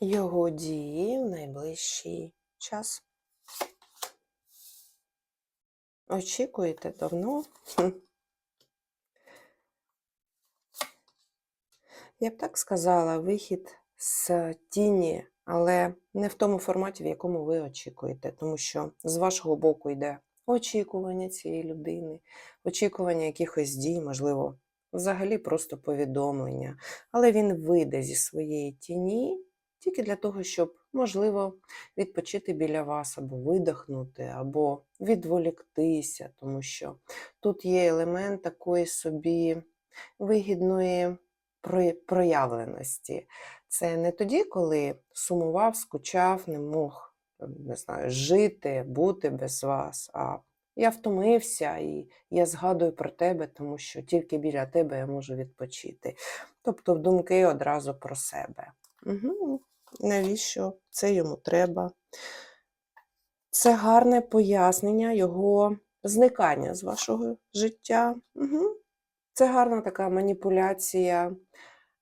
його дії в найближчий час. Очікуєте давно? Я б так сказала, вихід з тіні, але не в тому форматі, в якому ви очікуєте, тому що з вашого боку йде очікування цієї людини, очікування якихось дій, можливо, взагалі просто повідомлення. Але він вийде зі своєї тіні тільки для того, щоб, можливо, відпочити біля вас, або видихнути, або відволіктися, тому що тут є елемент такої собі вигідної проявленості. Це не тоді, коли сумував, скучав, не мог не знаю, жити, бути без вас. А я втомився і я згадую про тебе, тому що тільки біля тебе я можу відпочити. Тобто думки одразу про себе. Угу. Навіщо це йому треба? Це гарне пояснення його зникання з вашого життя. Угу. Це гарна така маніпуляція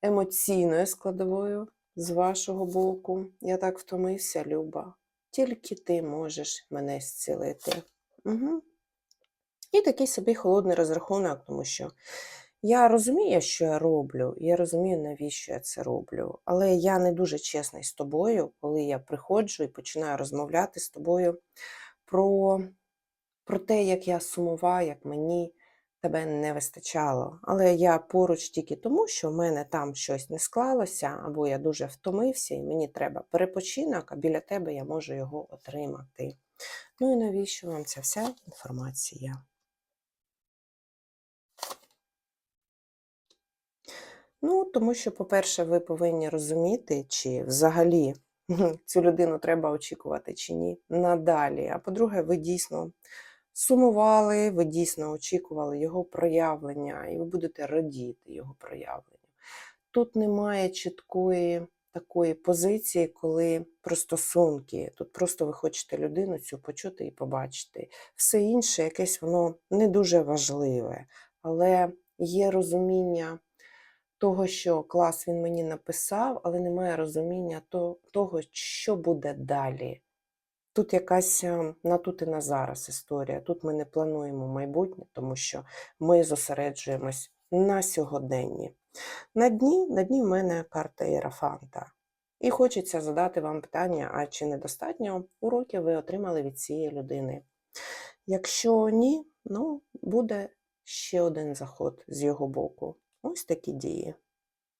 емоційною складовою з вашого боку. Я так втомився, Люба. Тільки ти можеш мене зцілити. Угу. І такий собі холодний розрахунок, тому що я розумію, що я роблю, я розумію, навіщо я це роблю. Але я не дуже чесний з тобою, коли я приходжу і починаю розмовляти з тобою про, про те, як я сумуваю, як мені тебе не вистачало. Але я поруч тільки тому, що в мене там щось не склалося, або я дуже втомився, і мені треба перепочинок, а біля тебе я можу його отримати. Ну і навіщо вам ця вся інформація? Ну, тому що, по-перше, ви повинні розуміти, чи взагалі цю людину треба очікувати чи ні надалі. А по-друге, ви дійсно сумували, ви дійсно очікували його проявлення, і ви будете радіти його проявленню. Тут немає чіткої такої позиції, коли про стосунки. Тут просто ви хочете людину цю почути і побачити. Все інше, якесь воно не дуже важливе, але є розуміння того, що клас він мені написав, але немає розуміння того, що буде далі. Тут якась е, на тут і на зараз історія. Тут ми не плануємо майбутнє, тому що ми зосереджуємось на сьогоденні. На дні, на дні в мене карта Єрафанта. І хочеться задати вам питання: а чи недостатньо уроків ви отримали від цієї людини? Якщо ні, ну буде ще один заход з його боку. Ось такі дії.